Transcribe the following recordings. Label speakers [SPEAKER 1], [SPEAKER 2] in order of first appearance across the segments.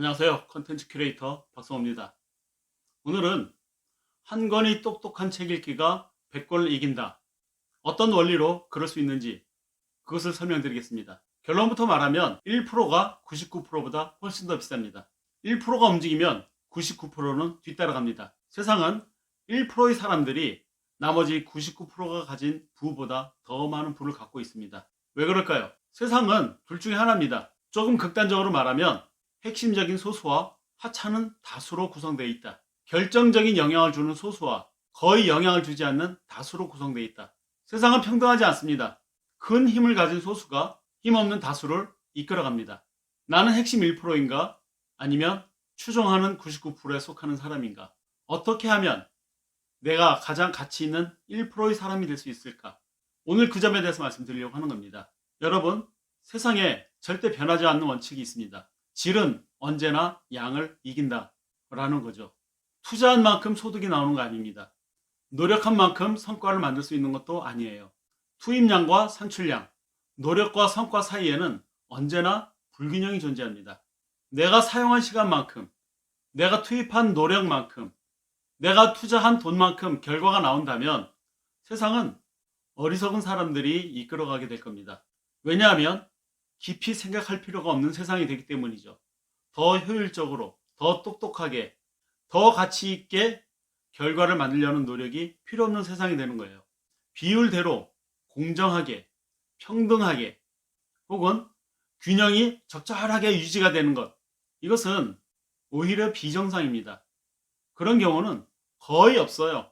[SPEAKER 1] 안녕하세요. 컨텐츠 큐레이터 박성호입니다. 오늘은 한 권이 똑똑한 책 읽기가 100권을 이긴다. 어떤 원리로 그럴 수 있는지 그것을 설명드리겠습니다. 결론부터 말하면 1%가 99%보다 훨씬 더 비쌉니다. 1%가 움직이면 99%는 뒤따라갑니다. 세상은 1%의 사람들이 나머지 99%가 가진 부보다 더 많은 부를 갖고 있습니다. 왜 그럴까요? 세상은 둘 중에 하나입니다. 조금 극단적으로 말하면 핵심적인 소수와 하찮은 다수로 구성되어 있다. 결정적인 영향을 주는 소수와 거의 영향을 주지 않는 다수로 구성되어 있다. 세상은 평등하지 않습니다. 큰 힘을 가진 소수가 힘없는 다수를 이끌어갑니다. 나는 핵심 1%인가? 아니면 추종하는 99%에 속하는 사람인가? 어떻게 하면 내가 가장 가치 있는 1%의 사람이 될 수 있을까? 오늘 그 점에 대해서 말씀드리려고 하는 겁니다. 여러분, 세상에 절대 변하지 않는 원칙이 있습니다. 질은 언제나 양을 이긴다. 라는 거죠. 투자한 만큼 소득이 나오는 거 아닙니다. 노력한 만큼 성과를 만들 수 있는 것도 아니에요. 투입량과 산출량, 노력과 성과 사이에는 언제나 불균형이 존재합니다. 내가 사용한 시간만큼, 내가 투입한 노력만큼, 내가 투자한 돈만큼 결과가 나온다면 세상은 어리석은 사람들이 이끌어가게 될 겁니다. 왜냐하면 깊이 생각할 필요가 없는 세상이 되기 때문이죠. 더 효율적으로, 더 똑똑하게, 더 가치 있게 결과를 만들려는 노력이 필요 없는 세상이 되는 거예요. 비율대로 공정하게, 평등하게, 혹은 균형이 적절하게 유지가 되는 것. 이것은 오히려 비정상입니다. 그런 경우는 거의 없어요.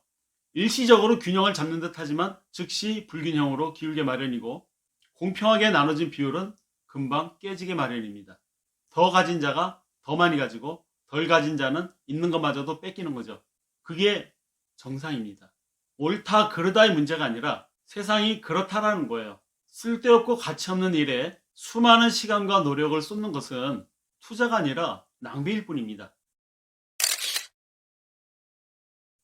[SPEAKER 1] 일시적으로 균형을 잡는 듯 하지만 즉시 불균형으로 기울게 마련이고 공평하게 나눠진 비율은 금방 깨지게 마련입니다. 더 가진 자가 더 많이 가지고 덜 가진 자는 있는 것마저도 뺏기는 거죠. 그게 정상입니다. 옳다 그르다의 문제가 아니라 세상이 그렇다라는 거예요. 쓸데없고 가치 없는 일에 수많은 시간과 노력을 쏟는 것은 투자가 아니라 낭비일 뿐입니다.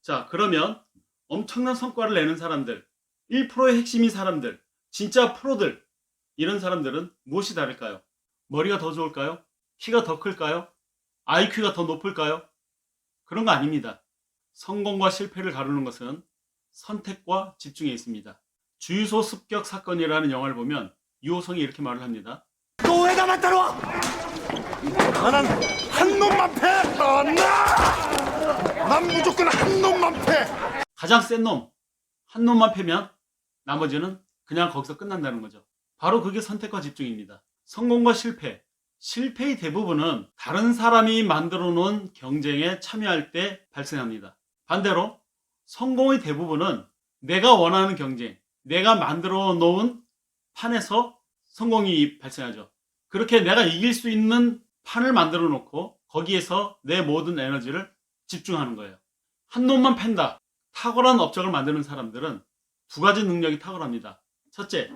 [SPEAKER 1] 자, 그러면 엄청난 성과를 내는 사람들, 1%의 핵심인 사람들, 진짜 프로들, 이런 사람들은 무엇이 다를까요? 머리가 더 좋을까요? 키가 더 클까요? IQ가 더 높을까요? 그런 거 아닙니다. 성공과 실패를 가르는 것은 선택과 집중에 있습니다. 주유소 습격 사건이라는 영화를 보면 유호성이 이렇게 말을 합니다.
[SPEAKER 2] 또왜 나만 따라와? 나는 한 놈만 패! 어, 나! 난 무조건 한 놈만 패!
[SPEAKER 1] 가장 센 놈, 한 놈만 패면 나머지는 그냥 거기서 끝난다는 거죠. 바로 그게 선택과 집중입니다. 성공과 실패, 실패의 대부분은 다른 사람이 만들어 놓은 경쟁에 참여할 때 발생합니다. 반대로 성공의 대부분은 내가 원하는 경쟁, 내가 만들어 놓은 판에서 성공이 발생하죠. 그렇게 내가 이길 수 있는 판을 만들어 놓고 거기에서 내 모든 에너지를 집중하는 거예요. 한 놈만 팬다. 탁월한 업적을 만드는 사람들은 두 가지 능력이 탁월합니다. 첫째,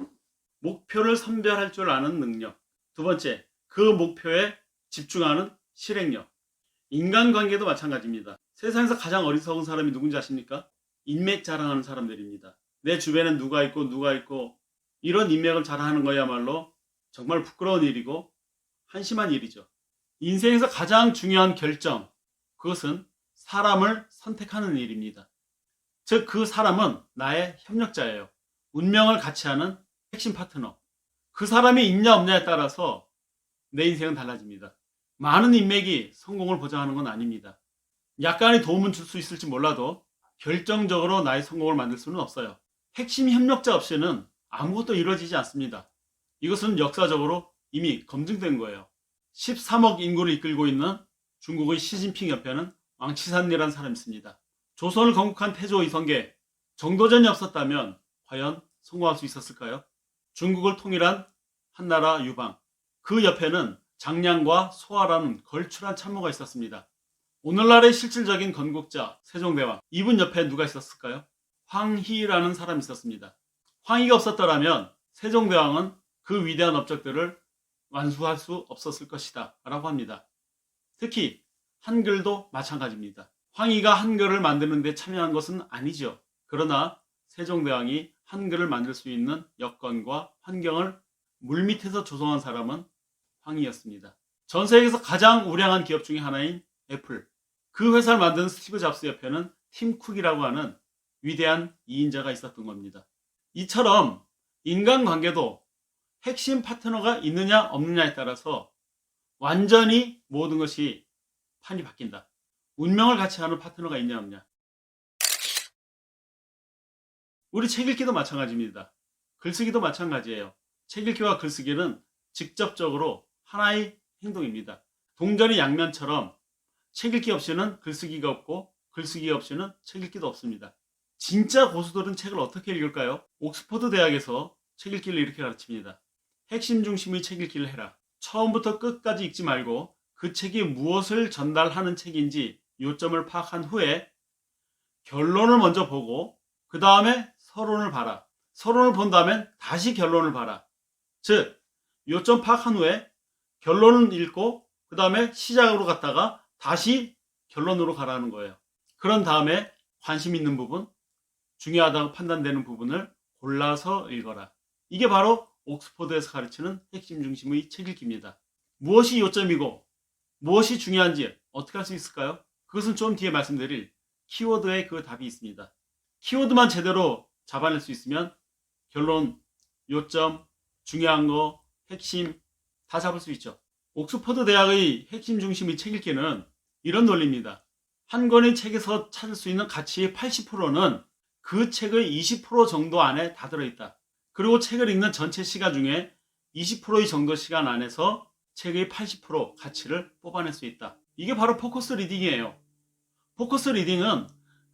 [SPEAKER 1] 목표를 선별할 줄 아는 능력. 두 번째, 그 목표에 집중하는 실행력. 인간관계도 마찬가지입니다. 세상에서 가장 어리석은 사람이 누군지 아십니까? 인맥 자랑하는 사람들입니다. 내 주변엔 누가 있고 누가 있고 이런 인맥을 자랑하는 거야말로 정말 부끄러운 일이고 한심한 일이죠. 인생에서 가장 중요한 결정, 그것은 사람을 선택하는 일입니다. 즉, 그 사람은 나의 협력자예요. 운명을 같이 하는 핵심 파트너. 그 사람이 있냐 없냐에 따라서 내 인생은 달라집니다. 많은 인맥이 성공을 보장하는 건 아닙니다. 약간의 도움은 줄 수 있을지 몰라도 결정적으로 나의 성공을 만들 수는 없어요. 핵심 협력자 없이는 아무것도 이루어지지 않습니다. 이것은 역사적으로 이미 검증된 거예요. 13억 인구를 이끌고 있는 중국의 시진핑 옆에는 왕치산이라는 사람이 있습니다. 조선을 건국한 태조 이성계 정도전이 없었다면 과연 성공할 수 있었을까요? 중국을 통일한 한나라 유방 그 옆에는 장량과 소아라는 걸출한 참모가 있었습니다. 오늘날의 실질적인 건국자 세종대왕 이분 옆에 누가 있었을까요? 황희라는 사람이 있었습니다. 황희가 없었더라면 세종대왕은 그 위대한 업적들을 완수할 수 없었을 것이다 라고 합니다. 특히 한글도 마찬가지입니다. 황희가 한글을 만드는 데 참여한 것은 아니죠. 그러나 세종대왕이 한글을 만들 수 있는 여건과 환경을 물밑에서 조성한 사람은 황희였습니다. 전 세계에서 가장 우량한 기업 중에 하나인 애플. 그 회사를 만든 스티브 잡스 옆에는 팀 쿡이라고 하는 위대한 이인자가 있었던 겁니다. 이처럼 인간관계도 핵심 파트너가 있느냐 없느냐에 따라서 완전히 모든 것이 판이 바뀐다. 운명을 같이 하는 파트너가 있냐 없냐. 우리 책 읽기도 마찬가지입니다. 글쓰기도 마찬가지예요. 책 읽기와 글쓰기는 직접적으로 하나의 행동입니다. 동전의 양면처럼 책 읽기 없이는 글쓰기가 없고 글쓰기 없이는 책 읽기도 없습니다. 진짜 고수들은 책을 어떻게 읽을까요? 옥스퍼드 대학에서 책 읽기를 이렇게 가르칩니다. 핵심 중심의 책 읽기를 해라. 처음부터 끝까지 읽지 말고 그 책이 무엇을 전달하는 책인지 요점을 파악한 후에 결론을 먼저 보고 그 다음에 서론을 봐라. 서론을 본 다음엔 다시 결론을 봐라. 즉, 요점 파악한 후에 결론을 읽고 그 다음에 시작으로 갔다가 다시 결론으로 가라는 거예요. 그런 다음에 관심 있는 부분, 중요하다고 판단되는 부분을 골라서 읽어라. 이게 바로 옥스퍼드에서 가르치는 핵심 중심의 책 읽기입니다. 무엇이 요점이고 무엇이 중요한지 어떻게 할 수 있을까요? 그것은 좀 뒤에 말씀드릴 키워드에 그 답이 있습니다. 키워드만 제대로 잡아낼 수 있으면 결론, 요점, 중요한 거, 핵심 다 잡을 수 있죠. 옥스퍼드 대학의 핵심 중심의 책 읽기는 이런 논리입니다. 한 권의 책에서 찾을 수 있는 가치의 80%는 그 책의 20% 정도 안에 다 들어있다. 그리고 책을 읽는 전체 시간 중에 20%의 정도 시간 안에서 책의 80% 가치를 뽑아낼 수 있다. 이게 바로 포커스 리딩이에요. 포커스 리딩은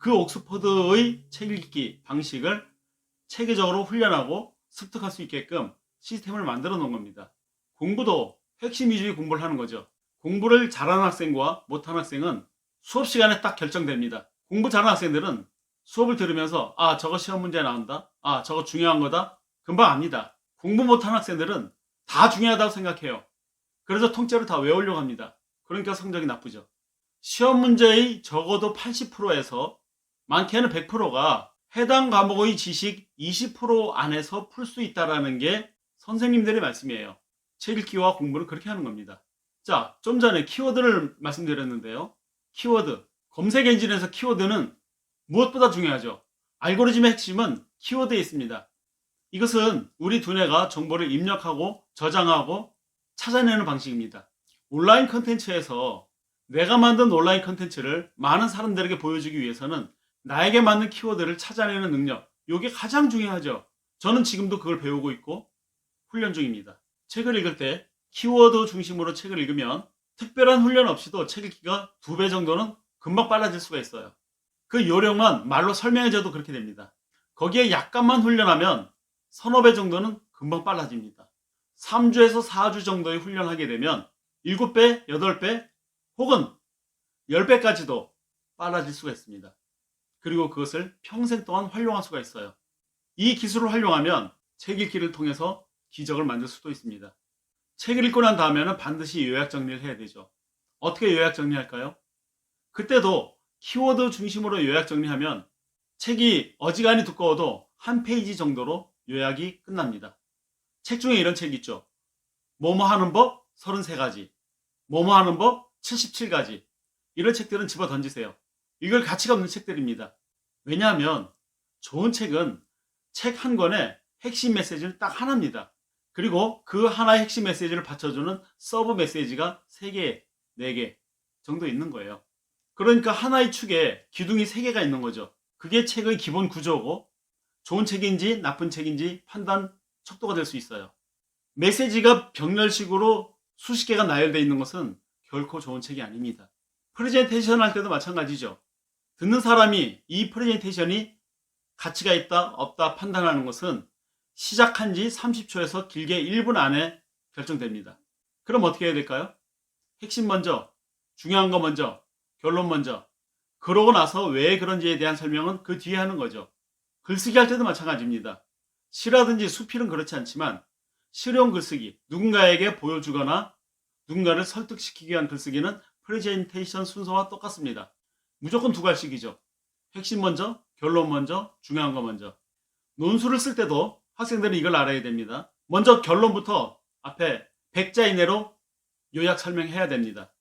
[SPEAKER 1] 그 옥스퍼드의 책 읽기 방식을 체계적으로 훈련하고 습득할 수 있게끔 시스템을 만들어 놓은 겁니다. 공부도 핵심 위주의 공부를 하는 거죠. 공부를 잘하는 학생과 못하는 학생은 수업 시간에 딱 결정됩니다. 공부 잘하는 학생들은 수업을 들으면서 아 저거 시험 문제 나온다. 아 저거 중요한 거다. 금방 압니다. 공부 못하는 학생들은 다 중요하다고 생각해요. 그래서 통째로 다 외우려고 합니다. 그러니까 성적이 나쁘죠. 시험 문제의 적어도 80%에서 많게는 100%가 해당 과목의 지식 20% 안에서 풀 수 있다라는 게 선생님들의 말씀이에요. 책 읽기와 공부를 그렇게 하는 겁니다. 자, 좀 전에 키워드를 말씀드렸는데요. 키워드. 검색 엔진에서 키워드는 무엇보다 중요하죠. 알고리즘의 핵심은 키워드에 있습니다. 이것은 우리 두뇌가 정보를 입력하고 저장하고 찾아내는 방식입니다. 온라인 컨텐츠에서 내가 만든 온라인 컨텐츠를 많은 사람들에게 보여주기 위해서는 나에게 맞는 키워드를 찾아내는 능력, 이게 가장 중요하죠. 저는 지금도 그걸 배우고 있고 훈련 중입니다. 책을 읽을 때 키워드 중심으로 책을 읽으면 특별한 훈련 없이도 책 읽기가 두 배 정도는 금방 빨라질 수가 있어요. 그 요령만 말로 설명해줘도 그렇게 됩니다. 거기에 약간만 훈련하면 서너 배 정도는 금방 빨라집니다. 3주에서 4주 정도의 훈련하게 되면 7배, 8배 혹은 10배까지도 빨라질 수가 있습니다. 그리고 그것을 평생 동안 활용할 수가 있어요. 이 기술을 활용하면 책 읽기를 통해서 기적을 만들 수도 있습니다. 책을 읽고 난 다음에는 반드시 요약 정리를 해야 되죠. 어떻게 요약 정리할까요? 그때도 키워드 중심으로 요약 정리하면 책이 어지간히 두꺼워도 한 페이지 정도로 요약이 끝납니다. 책 중에 이런 책 있죠. 뭐뭐 하는 법 33가지, 뭐뭐 하는 법 77가지. 이런 책들은 집어 던지세요. 읽을 가치가 없는 책들입니다. 왜냐하면 좋은 책은 책 한 권에 핵심 메시지는 딱 하나입니다. 그리고 그 하나의 핵심 메시지를 받쳐주는 서브 메시지가 3개, 4개 정도 있는 거예요. 그러니까 하나의 축에 기둥이 3개가 있는 거죠. 그게 책의 기본 구조고 좋은 책인지 나쁜 책인지 판단 척도가 될 수 있어요. 메시지가 병렬식으로 수십 개가 나열되어 있는 것은 결코 좋은 책이 아닙니다. 프레젠테이션 할 때도 마찬가지죠. 듣는 사람이 이 프레젠테이션이 가치가 있다, 없다 판단하는 것은 시작한 지 30초에서 길게 1분 안에 결정됩니다. 그럼 어떻게 해야 될까요? 핵심 먼저, 중요한 거 먼저, 결론 먼저. 그러고 나서 왜 그런지에 대한 설명은 그 뒤에 하는 거죠. 글쓰기 할 때도 마찬가지입니다. 시라든지 수필은 그렇지 않지만 실용 글쓰기, 누군가에게 보여주거나 누군가를 설득시키기 위한 글쓰기는 프레젠테이션 순서와 똑같습니다. 무조건 두 갈씩이죠. 핵심 먼저, 결론 먼저, 중요한 거 먼저. 논술을 쓸 때도 학생들은 이걸 알아야 됩니다. 먼저 결론부터 앞에 100자 이내로 요약 설명해야 됩니다.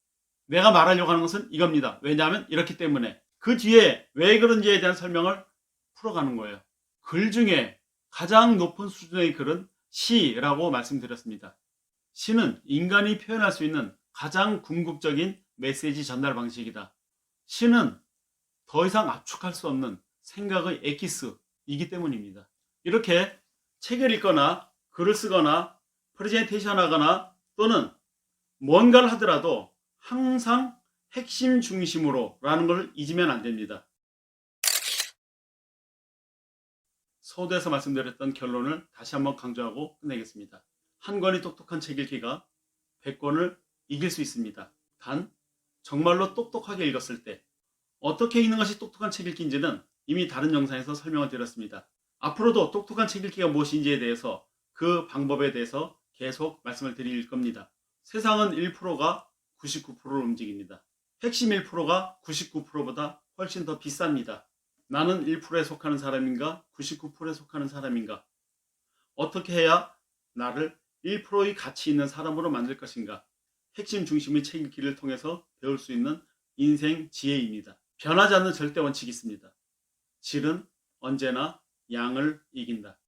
[SPEAKER 1] 내가 말하려고 하는 것은 이겁니다. 왜냐하면 이렇기 때문에 그 뒤에 왜 그런지에 대한 설명을 풀어가는 거예요. 글 중에 가장 높은 수준의 글은 시라고 말씀드렸습니다. 시는 인간이 표현할 수 있는 가장 궁극적인 메시지 전달 방식이다. 시는 더 이상 압축할 수 없는 생각의 엑기스이기 때문입니다. 이렇게 책을 읽거나 글을 쓰거나 프레젠테이션 하거나 또는 뭔가를 하더라도 항상 핵심 중심으로 라는 걸 잊으면 안 됩니다. 서두에서 말씀드렸던 결론을 다시 한번 강조하고 끝내겠습니다. 한 권이 똑똑한 책 읽기가 100권을 이길 수 있습니다. 단, 정말로 똑똑하게 읽었을 때 어떻게 읽는 것이 똑똑한 책 읽기인지는 이미 다른 영상에서 설명을 드렸습니다. 앞으로도 똑똑한 책 읽기가 무엇인지에 대해서 그 방법에 대해서 계속 말씀을 드릴 겁니다. 세상은 1%가 99%를 움직입니다. 핵심 1%가 99%보다 훨씬 더 비쌉니다. 나는 1%에 속하는 사람인가? 99%에 속하는 사람인가? 어떻게 해야 나를 1%의 가치 있는 사람으로 만들 것인가? 핵심 중심의 책 읽기를 통해서 배울 수 있는 인생 지혜입니다. 변하지 않는 절대 원칙이 있습니다. 질은 언제나 양을 이긴다.